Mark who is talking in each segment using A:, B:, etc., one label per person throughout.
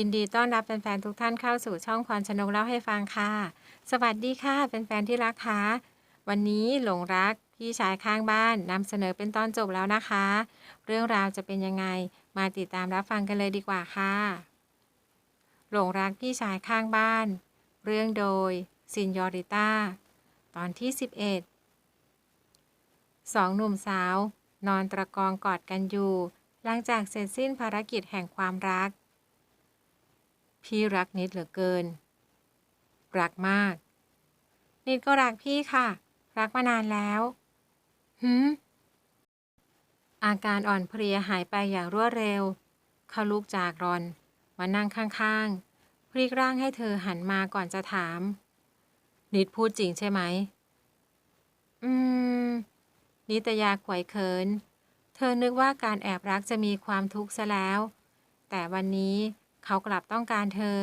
A: ยินดีต้อนรับแฟนๆทุกท่านเข้าสู่ช่องพรชนกเล่าให้ฟังค่ะ สวัสดีค่ะแฟนๆที่รักค่ะวันนี้หลงรักพี่ชายข้างบ้านนำเสนอเป็นตอนจบแล้วนะคะ เรื่องราวจะเป็นยังไงมาติดตามรับฟังกันเลยดีกว่าค่ะ หลงรักพี่ชายข้างบ้าน เรื่องโดยซินยอริต้าตอนที่ 11 สองหนุ่มสาว นอนตะกองกอดกันอยู่ หลังจากเสร็จสิ้นภารกิจแห่งความรัก พี่รักนิดเหลือเกิน รักมาก นิดก็รักพี่ค่ะ รักมานานแล้วหืมอาการอ่อนเพลียหายไปอย่างรวดเร็ว เขาลุกจากรอน มานั่งข้างๆ พลิกร่างให้เธอหันมาก่อนจะถาม นิดพูดจริงใช่ไหม อืม นิตยาขวยเขิน เธอนึกว่าการแอบรักจะมีความทุกข์ซะแล้ว แต่วันนี้ เขากลับต้องการเธอ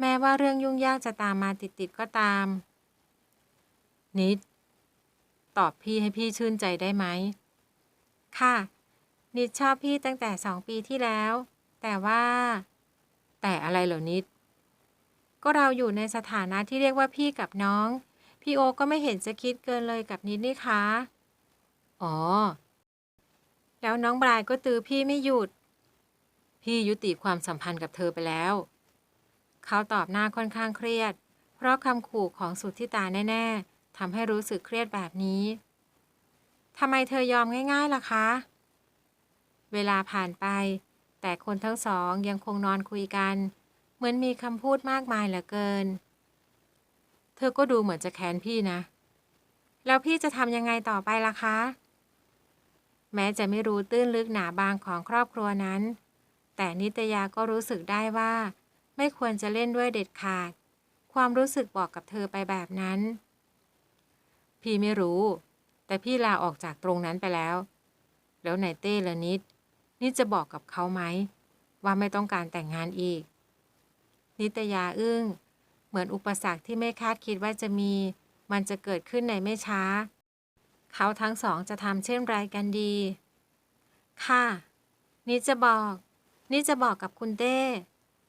A: แม้ว่าเรื่องยุ่งยากจะตามมาติดๆก็ตาม นิด ตอบพี่ให้พี่ชื่นใจได้ไหม ค่ะ นิดชอบพี่ตั้งแต่สองปีที่แล้ว แต่ว่า แต่อะไรเหรอนิด ก็เราอยู่ในสถานะที่เรียกว่าพี่กับน้อง พี่โอก็ไม่เห็นจะคิดเกินเลยกับนิดนี่คะ อ๋อ แล้วน้องบรายก็ตือพี่ไม่หยุด พี่ยุติความสัมพันธ์กับเธอไปแล้ว เขาตอบหน้าค่อนข้างเครียด เพราะคำขู่ของสุทธิตาแน่ๆทำให้รู้สึกเครียดแบบนี้ทำไมเธอยอมง่าย ๆล่ะคะ เวลาผ่านไป แต่คนทั้งสองยังคงนอนคุยกัน เหมือนมีคำพูดมากมายเหลือเกิน เธอก็ดูเหมือนจะแค้นพี่นะ แล้วพี่จะทำยังไงต่อไปล่ะคะ แม้จะไม่รู้ตื้นลึกหนาบางของครอบครัวนั้น แต่นิตยาก็รู้สึกได้ว่า ไม่ควรจะเล่นด้วยเด็ดขาด ความรู้สึกบอกกับเธอไปแบบนั้น พี่ไม่รู้ แต่พี่ลาออกจากตรงนั้นไปแล้ว แล้วไหนเต้ละนิดนิดจะบอกกับเขาไหม ว่าไม่ต้องการแต่งงานอีก นิตยาอึ้ง เหมือนอุปสรรคที่ไม่คาดคิดว่าจะมี มันจะเกิดขึ้นในไม่ช้า เขาทั้งสองจะทำเช่นไรกันดี ค่ะนิดจะบอก นิดจะบอกกับคุณเต้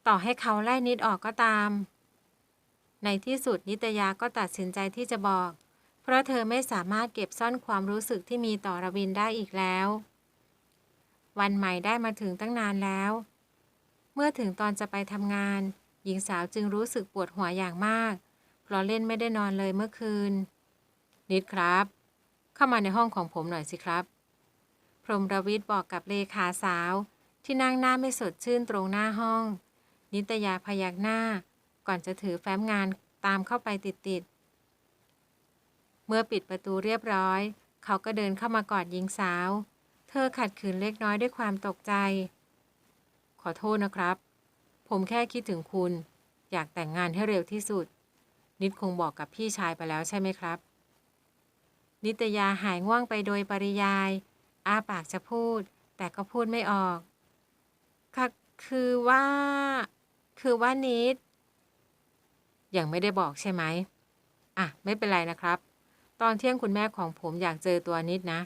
A: ต่อให้เขาไล่นิดออกก็ตาม ในที่สุดนิตยาก็ตัดสินใจที่จะบอก เพราะเธอไม่สามารถเก็บซ่อนความรู้สึกที่มีต่อระวินได้อีกแล้ว วันใหม่ได้มาถึงตั้งนานแล้ว เมื่อถึงตอนจะไปทำงาน หญิงสาวจึงรู้สึกปวดหัวอย่างมาก เพราะเล่นไม่ได้นอนเลยเมื่อคืน นิดครับ เข้ามาในห้องของผมหน่อยสิครับ พรหมรวิทย์บอกกับเลขาสาว ที่นั่งหน้าไม่สดชื่นตรงหน้าห้อง นิตยาพยักหน้า ก่อนจะถือแฟ้มงานตามเข้าไปติดๆ เมื่อปิดประตูเรียบร้อย เขาก็เดินเข้ามากอดหญิงสาว เธอขัดขืนเล็กน้อยด้วยความตกใจ ขอโทษนะครับ ผมแค่คิดถึงคุณ อยากแต่งงานให้เร็วที่สุด นิดคงบอกกับพี่ชายไปแล้วใช่ไหมครับ นิตยาหายง่วงไปโดยปริยายอ้าปากจะพูด แต่ก็พูดไม่ออก คือว่า คือว่านิดยังไม่ได้บอกใช่ไหมอะ ไม่เป็นไรนะครับ ตอนเที่ยงคุณแม่ของผมอยากเจอตัวนิดนะ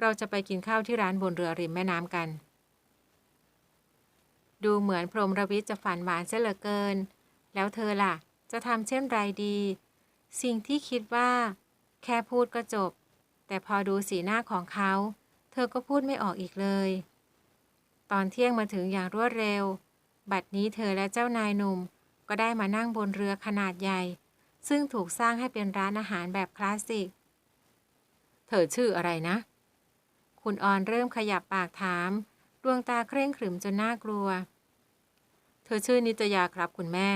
A: เราจะไปกินข้าวที่ร้านบนเรือริมแม่น้ำกัน ดูเหมือนพรหมรวิทย์จะฝันหวานเสียเหลือเกิน แล้วเธอล่ะ จะทำเช่นไรดี สิ่งที่คิดว่า แค่พูดก็จบ แต่พอดูสีหน้าของเขา เธอก็พูดไม่ออกอีกเลย ตอนเที่ยงมาถึงอย่างรวดเร็ว บัดนี้เธอและเจ้านายหนุ่ม ก็ได้มานั่งบนเรือขนาดใหญ่ ซึ่งถูกสร้างให้เป็นร้านอาหารแบบคลาสสิก เธอชื่ออะไรนะ คุณออนเริ่มขยับปากถาม ดวงตาเคร่งขรึมจนน่ากลัว เธอชื่อนิตยาครับคุณแม่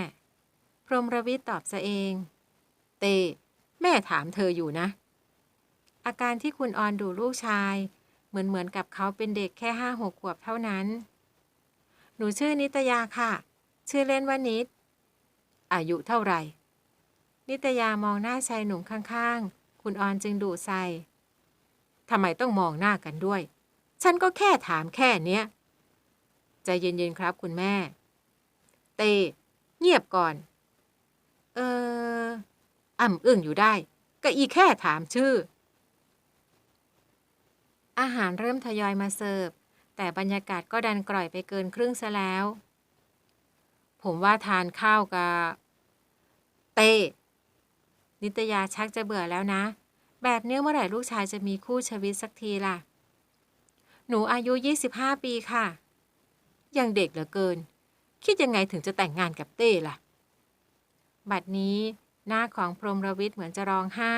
A: พรหมรวิทย์ตอบซะเอง เต แม่ถามเธออยู่นะ อาการที่คุณออนดูลูกชาย เหมือนเหมือนกับเขาเป็นเด็กแค่ห้าหกขวบเท่านั้น หนูชื่อนิตยาค่ะ ชื่อเล่นว่านิด อายุเท่าไหร่ นิตยามองหน้าชายหนุ่มข้างๆ คุณออนจึงดูใส่ทำไมต้องมองหน้ากันด้วย ฉันก็แค่ถามแค่เนี้ยใจเย็นๆครับคุณแม่ เต เงียบก่อน เอออ่ำอึ้งอยู่ได้ ก็อีแค่ถามชื่อ อาหารเริ่มทยอยมาเสิร์ฟ แต่บรรยากาศก็ดันกร่อยไปเกินครึ่งซะแล้ว ผมว่าทานข้าวกับ เต้ นิตยาชักจะเบื่อแล้วนะ แบบเนี้ยเมื่อไหร่ลูกชายจะมีคู่ชีวิตสักทีล่ะ หนูอายุ 25 ปีค่ะ ยังเด็กเหลือเกิน คิดยังไงถึงจะแต่งงานกับเต้ล่ะ บัดนี้หน้าของพรหมรวิทย์เหมือนจะร้องไห้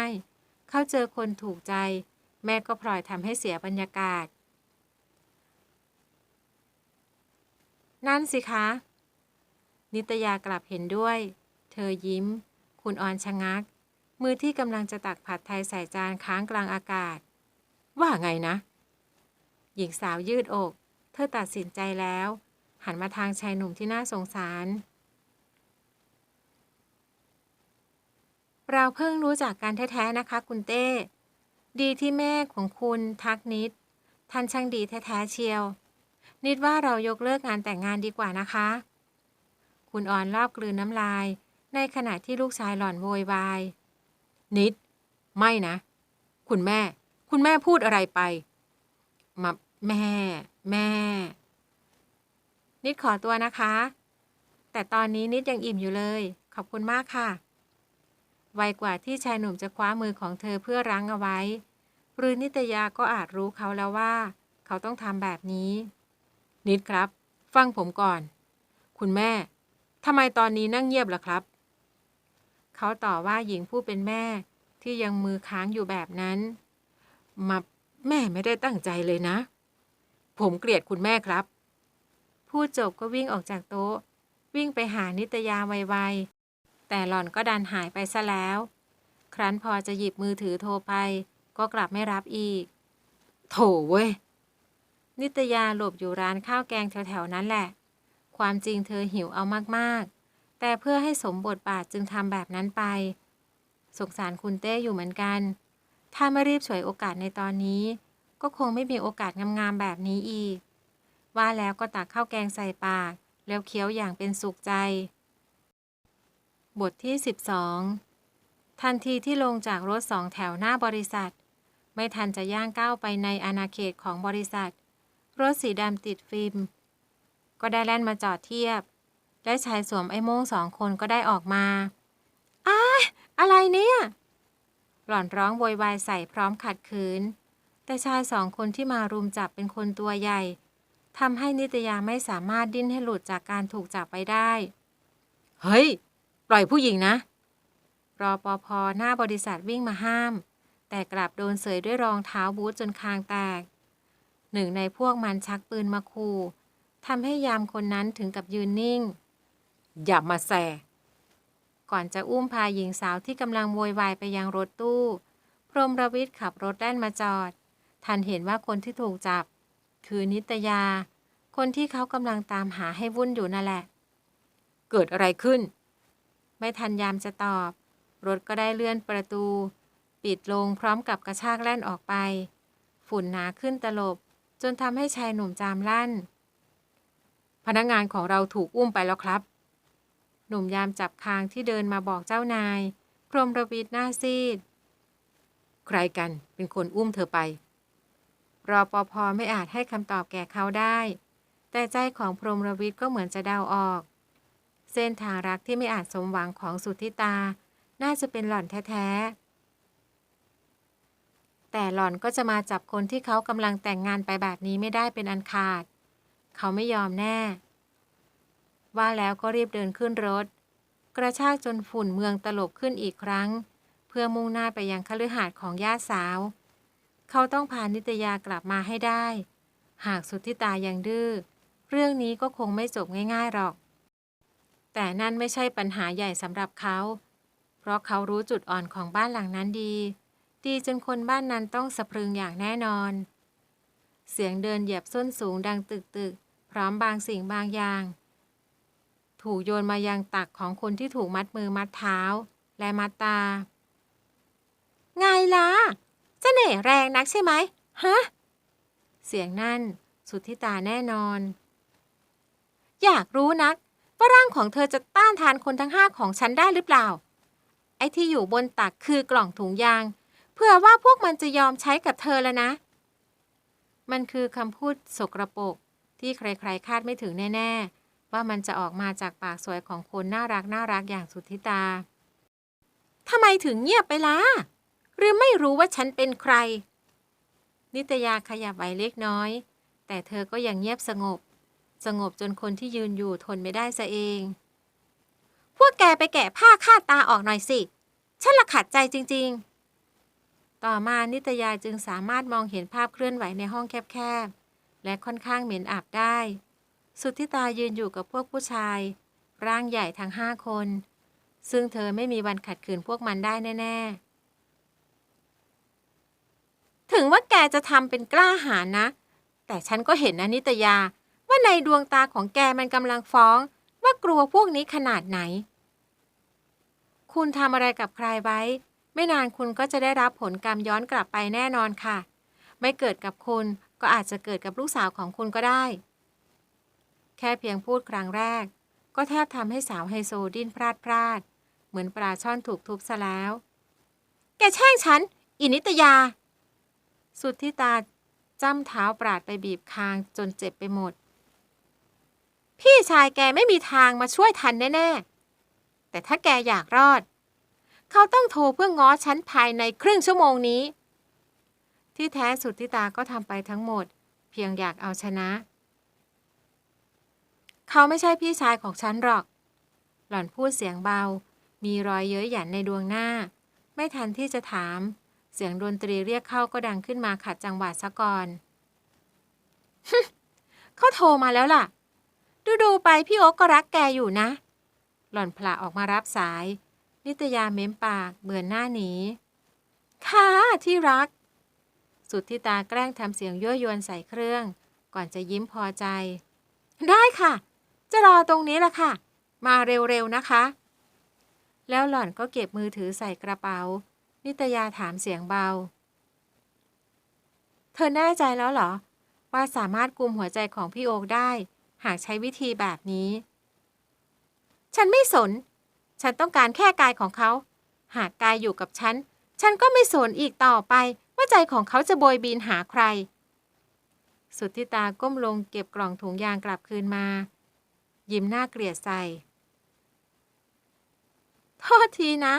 A: เขาเจอคนถูกใจ แม่ก็พลอยทำให้เสียบรรยากาศ นั่นสิคะ นิตยากลับเห็นด้วย เธอยิ้ม คุณออนชะงัก มือที่กำลังจะตักผัดไทยใส่จานค้างกลางอากาศ ว่าไงนะ หญิงสาวยืดอก เธอตัดสินใจแล้ว หันมาทางชายหนุ่มที่น่าสงสารเราเพิ่งรู้จักกันแท้ ๆ นะคะ คุณเต้ ดีที่แม่ของคุณทักนิด ท่านช่างดีแท้ๆเชียว นิดว่าเรายกเลิกงานแต่งงานดีกว่านะคะ คุณอ่อนรอบกลืนน้ำลาย ในขณะที่ลูกชายหล่อนโวยวาย นิด ไม่นะ คุณแม่ คุณแม่พูดอะไรไป มาแม่ แม่ นิดขอตัวนะคะ แต่ตอนนี้นิดยังอิ่มอยู่เลย ขอบคุณมากค่ะไวกว่าที่ชายหนุ่มจะคว้ามือของเธอเพื่อรั้งเอาไว้ หรือนิตยาก็อาจรู้เขาแล้วว่า เขาต้องทำแบบนี้ นิดครับ ฟังผมก่อน คุณแม่ทำไมตอนนี้นั่งเงียบล่ะครับ เขาต่อว่าหญิงผู้เป็นแม่ที่ยังมือค้างอยู่แบบนั้น มาแม่ไม่ได้ตั้งใจเลยนะ ผมเกลียดคุณแม่ครับ พูดจบก็วิ่งออกจากโต๊ะ วิ่งไปหานิตยาไวๆแต่หล่อนก็ดันหายไปซะแล้ว ครั้นพอจะหยิบมือถือโทรไป ก็กลับไม่รับอีก โถเว้ย นิตยาหลบอยู่ร้านข้าวแกงแถวๆนั้นแหละ ความจริงเธอหิวเอามากๆ แต่เพื่อให้สมบทบาทจึงทำแบบนั้นไป สงสารคุณเต้อยู่เหมือนกัน ถ้าไม่รีบฉวยโอกาสในตอนนี้ ก็คงไม่มีโอกาสงามๆแบบนี้อีก ว่าแล้วก็ตักข้าวแกงใส่ปาก แล้วเคี้ยวอย่างเป็นสุขใจ บทที่ 12ทันทีที่ลงจากรถสองแถวหน้าบริษัท ไม่ทันจะย่างก้าวไปในอาณาเขตของบริษัท รถสีดำติดฟิล์ม ก็ได้แล่นมาจอดเทียบ และชายสวมไอ้โม่งสองคนก็ได้ออกมาอ้าอะไรเนี่ย หล่อนร้องโวยวายใส่พร้อมขัดขืน แต่ชายสองคนที่มารุมจับเป็นคนตัวใหญ่ทำให้นิตยาไม่สามารถดิ้นให้หลุดจากการถูกจับไปได้ เฮ้ย ปล่อยผู้หญิงนะ รอปภหน้าบริษัทวิ่งมาห้าม แต่กลับโดนเสยด้วยรองเท้าบูทจนคางแตก หนึ่งในพวกมันชักปืนมาขู่ทำให้ยามคนนั้นถึงกับยืนนิ่ง อย่ามาแสก่อนจะอุ้มพาหญิงสาวที่กำลังโวยวายไปยังรถตู้ พรมรวิทย์ขับรถแล่นมาจอด ทันเห็นว่าคนที่ถูกจับ คือนิตยา คนที่เขากำลังตามหาให้วุ่นอยู่นั่นแหละ เกิดอะไรขึ้น ไม่ทันยามจะตอบ รถก็ได้เลื่อนประตู ปิดลงพร้อมกับกระชากแล่นออกไป ฝุ่นหนาขึ้นตลบ จนทำให้ชายหนุ่มจามลั่น พนักงานของเราถูกอุ้มไปแล้วครับ หนุ่มยามจับคางที่เดินมาบอกเจ้านาย พรหมระวิทย์หน้าซีด ใครกันเป็นคนอุ้มเธอไป รอปภไม่อาจให้คำตอบแก่เขาได้ แต่ใจของพรหมระวิทย์ก็เหมือนจะเดาออก เส้นทางรักที่ไม่อาจสมหวังของสุทธิตา น่าจะเป็นหล่อนแท้ๆ แต่หล่อนก็จะมาจับคนที่เขากำลังแต่งงานไปแบบนี้ไม่ได้เป็นอันขาด เขาไม่ยอมแน่ ว่าแล้วก็รีบเดินขึ้นรถ กระชากจนฝุ่นเมืองตลบขึ้นอีกครั้ง เพื่อมุ่งหน้าไปยังคฤหาสน์ของญาติสาว เขาต้องพานิตยากลับมาให้ได้ หากสุทธิตายังดื้อเรื่องนี้ก็คงไม่จบง่ายๆหรอก แต่นั่นไม่ใช่ปัญหาใหญ่สำหรับเขา เพราะเขารู้จุดอ่อนของบ้านหลังนั้นดี ดีจนคนบ้านนั้นต้องสะพรึงอย่างแน่นอน เสียงเดินเหยียบส้นสูงดังตึกๆพร้อมบางสิ่งบางอย่าง ถูกโยนมายังตักของคนที่ถูกมัดมือมัดเท้า และมัดตา ไงล่ะเสน่ห์แรงนักใช่ไหมฮะ เสียงนั่นสุดทธิตาแน่นอน อยากรู้นักว่าร่างของเธอจะต้านทานคนทั้งห้าของฉันได้หรือเปล่า ไอ้ที่อยู่บนตักคือกล่องถุงยาง เพื่อว่าพวกมันจะยอมใช้กับเธอแล้วนะ มันคือคำพูดสกรปรกที่ใครๆ คาดไม่ถึงแน่ ๆ ว่ามันจะออกมาจากปากสวยของคนน่ารักน่ารักอย่างสุทธิตาทำไมถึงเงียบไปล่ะ หรือไม่รู้ว่าฉันเป็นใคร นิตยาขยับไหวเล็กน้อย แต่เธอก็ยังเงียบสงบ สงบจนคนที่ยืนอยู่ทนไม่ได้ซะเอง พวกแกไปแกะผ้าคาดตาออกหน่อยสิ ฉันละขัดใจจริง ๆ ต่อมานิตยาจึงสามารถมองเห็นภาพเคลื่อนไหวในห้องแคบๆ และค่อนข้างเหม็นอับได้ สุทธิตายืนอยู่กับพวกผู้ชาย ร่างใหญ่ทั้งห้าคน ซึ่งเธอไม่มีวันขัดขืนพวกมันได้แน่ ๆ ถึงว่าแกจะทำเป็นกล้าหาญนะ แต่ฉันก็เห็นนะนิตยาว่าในดวงตาของแกมันกำลังฟ้องว่ากลัวพวกนี้ขนาดไหน คุณทำอะไรกับใครไว้ ไม่นานคุณก็จะได้รับผลกรรมย้อนกลับไปแน่นอนค่ะ ไม่เกิดกับคุณก็อาจจะเกิดกับลูกสาวของคุณก็ได้ แค่เพียงพูดครั้งแรก ก็แทบทำให้สาวไฮโซดิ้นพลาดพลาด เหมือนปลาช่อนถูกทุบซะแล้ว แกแช่งฉัน อินิตยา สุดที่ตาจ้ำเท้าปราดไปบีบคางจนเจ็บไปหมด พี่ชายแกไม่มีทางมาช่วยทันแน่ ๆ แต่ถ้าแกอยากรอด เขาต้องโทรเพื่อง้อฉันภายในครึ่งชั่วโมงนี้ ที่แท้สุดที่ตาก็ทำไปทั้งหมด เพียงอยากเอาชนะ เขาไม่ใช่พี่ชายของฉันหรอก หล่อนพูดเสียงเบา มีรอยเย้ยหยันในดวงหน้า ไม่ทันที่จะถาม เสียงดนตรีเรียกเข้าก็ดังขึ้นมาขัดจังหวะซะก่อนเขาโทรมาแล้วล่ะ ดูดูๆไปพี่โอ๊กก็รักแกอยู่นะ หล่อนพละออกมารับสาย นิตยาเม้มปากเบือนหน้าหนี ค่ะที่รัก สุดที่ตาแกล้งทำเสียงยั่วยวนใส่เครื่อง ก่อนจะยิ้มพอใจ ได้ค่ะ จะรอตรงนี้ละค่ะ มาเร็วๆนะคะ แล้วหล่อนก็เก็บมือถือใส่กระเป๋า นิตยาถามเสียงเบา เธอแน่ใจแล้วเหรอ ว่าสามารถกุมหัวใจของพี่โอ๊กได้ หากใช้วิธีแบบนี้ ฉันไม่สน ฉันต้องการแค่กายของเขา หากกายอยู่กับฉัน ฉันก็ไม่สนอีกต่อไป ว่าใจของเขาจะโบยบินหาใคร สุดที่ตาก้มลงเก็บกล่องถุงยางกลับคืนมา ยิ้มหน้าเกลียดใส่โทษทีนะ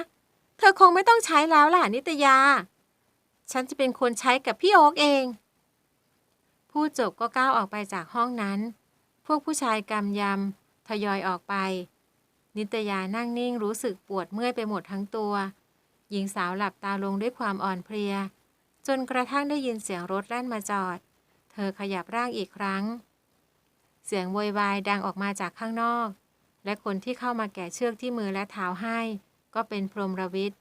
A: เธอคงไม่ต้องใช้แล้วล่ะนิตยา ฉันจะเป็นคนใช้กับพี่โอ๊กเองพูดจบก็ก้าวออกไปจากห้องนั้น พวกผู้ชายกำยำทยอยออกไป นิตยานั่งนิ่งรู้สึกปวดเมื่อยไปหมดทั้งตัว หญิงสาวหลับตาลงด้วยความอ่อนเพลีย จนกระทั่งได้ยินเสียงรถแล่นมาจอด เธอขยับร่างอีกครั้ง เสียงโวยวายดังออกมาจากข้างนอก และคนที่เข้ามาแกะเชือกที่มือและเท้าให้ ก็เป็นพรหมรวิทย์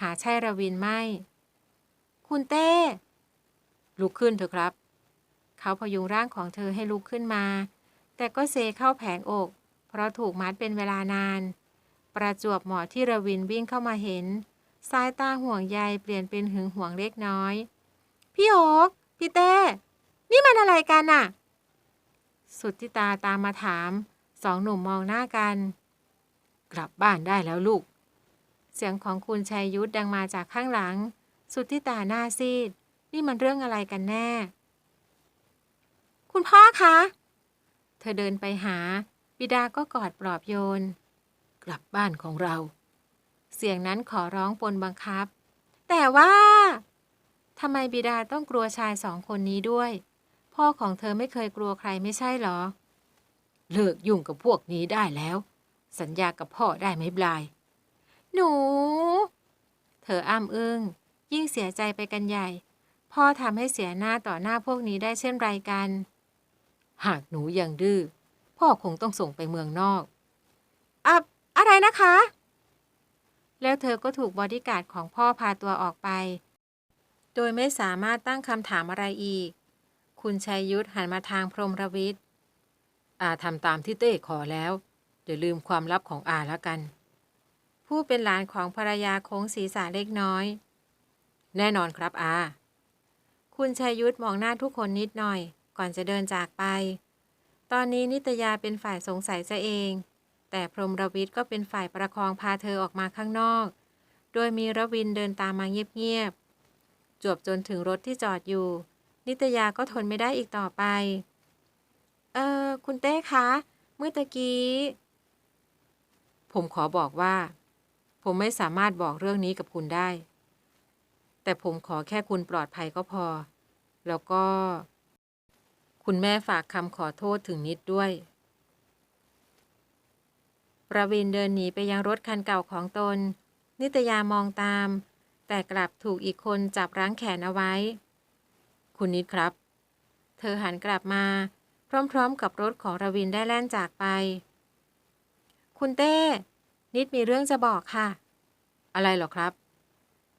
A: หาใช่ระวินไม่ คุณเต้ ลุกขึ้นเถอะครับ เขาพยุงร่างของเธอให้ลุกขึ้นมา แต่ก็เซเข้าแผงอก ราะถูกมัดเป็นเวลานาน ประจวบเหมาะที่ระวินวิ่งเข้ามาเห็น สายตาห่วงใยเปลี่ยนเป็นหึงหวงเล็กน้อย พี่โอ๊กพี่เต้ นี่มันอะไรกันน่ะ สุดที่ตาตามมาถาม สองหนุ่มมองหน้ากัน กลับบ้านได้แล้วลูก เสียงของคุณชัยยุทธดังมาจากข้างหลัง สุดที่ตาหน้าซีด นี่มันเรื่องอะไรกันแน่ คุณพ่อคะ เธอเดินไปหา บิดาก็กอดปลอบโยน กลับบ้านของเรา เสียงนั้นขอร้องปนบังคับ แต่ว่าทำไมบิดาต้องกลัวชายสองคนนี้ด้วย พ่อของเธอไม่เคยกลัวใครไม่ใช่หรอ เลิกยุ่งกับพวกนี้ได้แล้ว สัญญากับพ่อได้ไหมบลาย หนู เธออ้ำอึง้งยิ่งเสียใจไปกันใหญ่ พ่อทำให้เสียหน้าต่อหน้าพวกนี้ได้เช่นไรกัน หากหนูยังดื้อ พ่อคงต้องส่งไปเมืองนอกอะอะไรนะคะ แล้วเธอก็ถูกบอดี้การ์ดของพ่อพาตัวออกไป โดยไม่สามารถตั้งคำถามอะไรอีก คุณชัยยุทธหันมาทางพรหมรวิทย์อาทำตามที่เต้ขอแล้ว เดี๋ยวลืมความลับของอาแล้วกัน ผู้เป็นหลานของภรรยาโค้งศีรษะเล็กน้อย แน่นอนครับอา คุณชัยยุทธมองหน้าทุกคนนิดหน่อย ก่อนจะเดินจากไป ตอนนี้นิตยาเป็นฝ่ายสงสัยซะเอง แต่พรหมรวิทย์ก็เป็นฝ่ายประคองพาเธอออกมาข้างนอก โดยมีรวินเดินตามมาเงียบๆ จวบจนถึงรถที่จอดอยู่ นิตยาก็ทนไม่ได้อีกต่อไป เออคุณเต้คะ เมื่อตะกี้ ผมขอบอกว่า ผมไม่สามารถบอกเรื่องนี้กับคุณได้ แต่ผมขอแค่คุณปลอดภัยก็พอ แล้วก็ คุณแม่ฝากคำขอโทษถึงนิดด้วย ประวินเดินหนีไปยังรถคันเก่าของตน นิตยามองตาม แต่กลับถูกอีกคนจับรั้งแขนเอาไว้ คุณนิดครับ เธอหันกลับมา พร้อมๆ กับรถของระวินได้แล่นจากไป คุณเต้ นิดมีเรื่องจะบอกค่ะ อะไรหรอครับ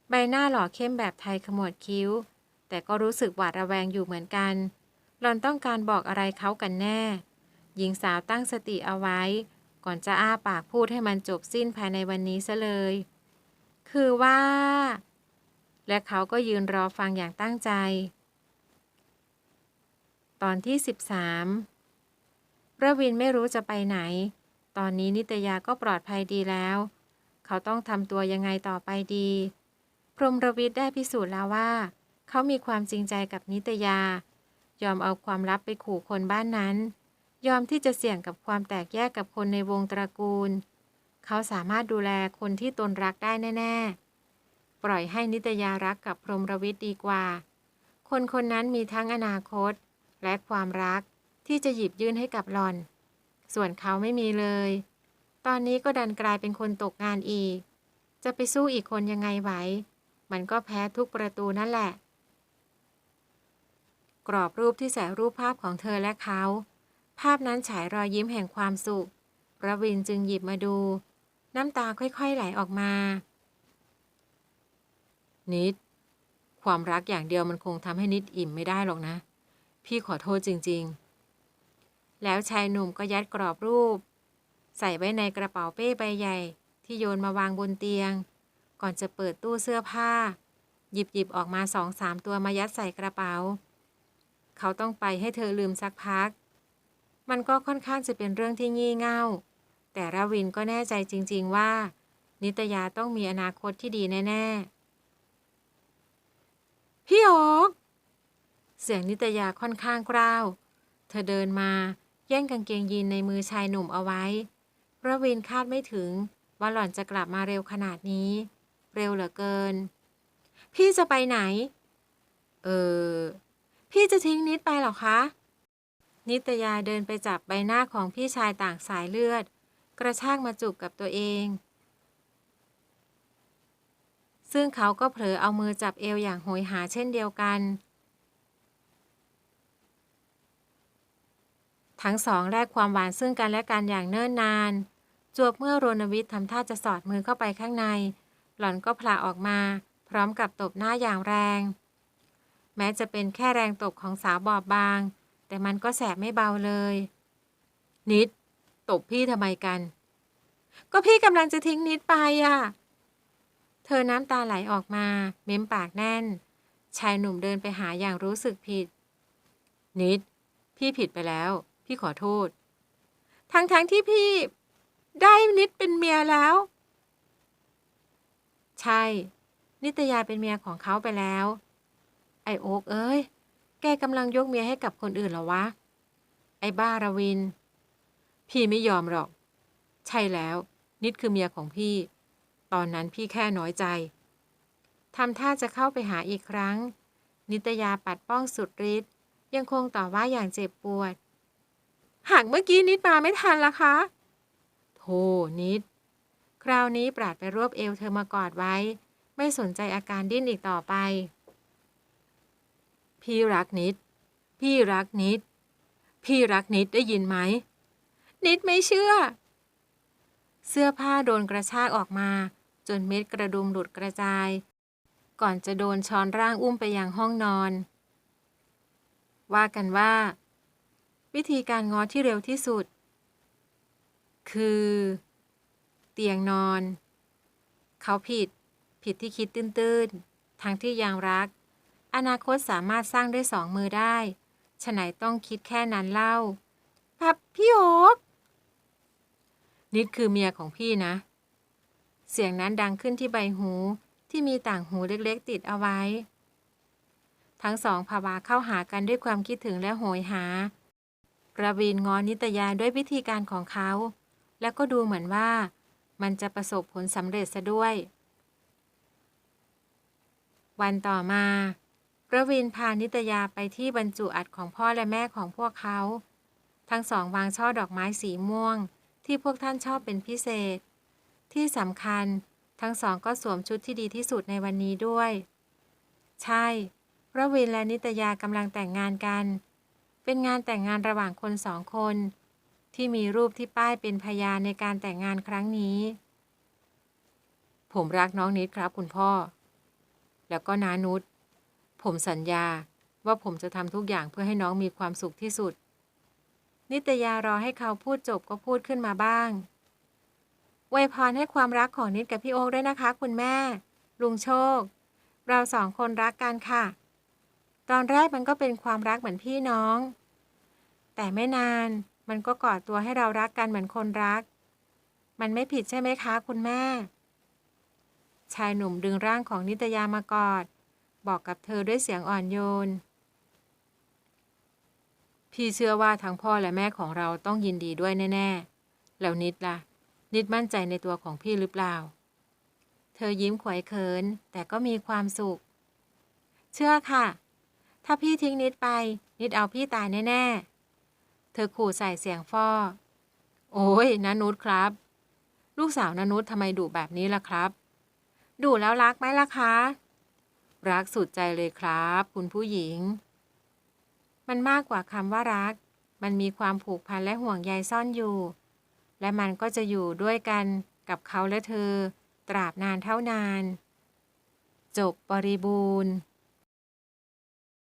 A: ใบหน้าหล่อเข้มแบบไทยขมวดคิ้ว แต่ก็รู้สึกหวาดระแวงอยู่เหมือนกัน หลอนต้องการบอกอะไรเขากันแน่ หญิงสาวตั้งสติเอาไว้ ก่อนจะอ้าปากพูดให้มันจบสิ้นภายในวันนี้ซะเลย คือว่า และเขาก็ยืนรอฟังอย่างตั้งใจ ตอนที่ 13ระวินไม่รู้จะไปไหน ตอนนี้นิตยาก็ปลอดภัยดีแล้ว เขาต้องทำตัวยังไงต่อไปดี พรหมรวิทย์ได้พิสูจน์แล้วว่า เขามีความจริงใจกับนิตยา ยอมเอาความลับไปขู่คนบ้านนั้น ยอมที่จะเสี่ยงกับความแตกแยกกับคนในวงตระกูล เขาสามารถดูแลคนที่ตนรักได้แน่ ๆ ปล่อยให้นิตยารักกับพรหมรวิทย์ดีกว่า คนคนนั้นมีทั้งอนาคต และความรักที่จะหยิบยื่นให้กับหลอน ส่วนเขาไม่มีเลย ตอนนี้ก็ดันกลายเป็นคนตกงานอีก จะไปสู้อีกคนยังไงไหว มันก็แพ้ทุกประตูนั่นแหละ กรอบรูปที่ใส่รูปภาพของเธอและเขา ภาพนั้นฉายรอยยิ้มแห่งความสุขระวินจึงหยิบมาดู น้ำตาค่อยๆไหลออกมา นิด ความรักอย่างเดียวมันคงทำให้นิดอิ่มไม่ได้หรอกนะ พี่ขอโทษจริงๆ แล้วชายหนุ่มก็ยัดกรอบรูป ใส่ไว้ในกระเป๋าเป้ใบใหญ่ ที่โยนมาวางบนเตียง ก่อนจะเปิดตู้เสื้อผ้า หยิบหยิบออกมาสองสามตัวมายัดใส่กระเป๋า เขาต้องไปให้เธอลืมสักพัก มันก็ค่อนข้างจะเป็นเรื่องที่งี่เง่า แต่ราวินก็แน่ใจจริง ๆ ว่า นิตยาต้องมีอนาคตที่ดีแน่ ๆ พี่อกเสียงนิตยาค่อนข้างกร้าว เธอเดินมา แย่งกางเกงยีนในมือชายหนุ่มเอาไว้ ระวินคาดไม่ถึงว่าหล่อนจะกลับมาเร็วขนาดนี้ เร็วเหลือเกิน พี่จะไปไหน เออ พี่จะทิ้งนิดไปหรอคะ นิตยาเดินไปจับใบหน้าของพี่ชายต่างสายเลือด กระชากมาจูบกับตัวเอง ซึ่งเขาก็เผลอเอามือจับเอวอย่างโหยหาเช่นเดียวกัน ทั้งสองแลกความหวานซึ่งกันและกันอย่างเนิ่นนาน จวบเมื่อโรนวิทย์ทำท่าจะสอดมือเข้าไปข้างใน หล่อนก็พลาออกมา พร้อมกับตบหน้าอย่างแรง แม้จะเป็นแค่แรงตบของสาวบอบบาง แต่มันก็แสบไม่เบาเลย นิด ตบพี่ทำไมกัน ก็พี่กำลังจะทิ้งนิดไปอะ เธอน้ำตาไหลออกมา เม้มปากแน่น ชายหนุ่มเดินไปหาอย่างรู้สึกผิด นิด พี่ผิดไปแล้ว พี่ขอโทษ ทั้งๆทที่พี่ ได้นิดเป็นเมียแล้ว ใช่ นิตยาเป็นเมียของเขาไปแล้ว ไอโอ๊กเอ้ย แกกำลังยกเมียให้กับคนอื่นหรอวะ ไอบ้าระวิน พี่ไม่ยอมหรอก ใช่แล้ว นิดคือเมียของพี่ ตอนนั้นพี่แค่น้อยใจ ทำท่าจะเข้าไปหาอีกครั้ง นิตยาปัดป้องสุดฤทธิ์ยังคงต่อว่าอย่างเจ็บปวด หากเมื่อกี้นิดมาไม่ทันละคะ โธ่นิด คราวนี้ปราดไปรวบเอวเธอมากอดไว้ ไม่สนใจอาการดิ้นอีกต่อไป พี่รักนิด พี่รักนิด พี่รักนิดได้ยินไหม นิดไม่เชื่อ เสื้อผ้าโดนกระชากออกมา จนเม็ดกระดุมหลุดกระจาย ก่อนจะโดนช้อนร่างอุ้มไปยังห้องนอน ว่ากันว่า วิธีการง้อที่เร็วที่สุด คือ เตียงนอน เขาผิด ผิดที่คิดตื้นๆ ทั้งที่ยังรัก อนาคตสามารถสร้างด้วยสองมือได้ฉะไหนต้องคิดแค่นั้นเล่าพับพี่โอ๊กนิดคือเมียของพี่นะ เสียงนั้นดังขึ้นที่ใบหูที่มีต่างหูเล็กๆติดเอาไว้ ทั้งสองภาวะเข้าหากันด้วยความคิดถึงและโหยหา ประวีนงอนนิตยาด้วยวิธีการของเขา แล้วก็ดูเหมือนว่า มันจะประสบผลสำเร็จซะด้วย วันต่อมา ระวินพานิตยาไปที่บรรจุอัดของพ่อและแม่ของพวกเขา ทั้งสองวางช่อดอกไม้สีม่วง ที่พวกท่านชอบเป็นพิเศษ ที่สำคัญ ทั้งสองก็สวมชุดที่ดีที่สุดในวันนี้ด้วย ใช่ ระวินและนิตยากำลังแต่งงานกัน เป็นงานแต่งงานระหว่างคนสองคน ที่มีรูปที่ป้ายเป็นพยานในการแต่งงานครั้งนี้ ผมรักน้องนิดครับคุณพ่อ แล้วก็นานุช ผมสัญญาว่าผมจะทำทุกอย่างเพื่อให้น้องมีความสุขที่สุด นิตยารอให้เขาพูดจบก็พูดขึ้นมาบ้างอวยพรให้ความรักของนิดกับพี่โอ๊คด้วยนะคะ คุณแม่ ลุงโชค เราสองคนรักกันค่ะ ตอนแรกมันก็เป็นความรักเหมือนพี่น้อง แต่ไม่นานมันก็ก่อตัวให้เรารักกันเหมือนคนรัก มันไม่ผิดใช่ไหมคะ คุณแม่ ชายหนุ่มดึงร่างของนิตยามากอด บอกกับเธอด้วยเสียงอ่อนโยน พี่เชื่อว่าทั้งพ่อและแม่ของเราต้องยินดีด้วยแน่ ๆ แล้วนิดล่ะ นิดมั่นใจในตัวของพี่หรือเปล่า เธอยิ้มขวยเขิน แต่ก็มีความสุข เชื่อค่ะ ถ้าพี่ทิ้งนิดไป นิดเอาพี่ตายแน่ ๆ เธอขู่ใส่เสียงฟ้อโอ้ยนานุชครับ ลูกสาวนานุชทำไมดุแบบนี้ล่ะครับดุแล้วรักไหมล่ะคะ รักสุดใจเลยครับ คุณผู้หญิง มันมากกว่าคำว่ารัก มันมีความผูกพันและห่วงใยซ่อนอยู่ และมันก็จะอยู่ด้วยกันกับเขาและเธอ ตราบนานเท่านาน จบบริบูรณ์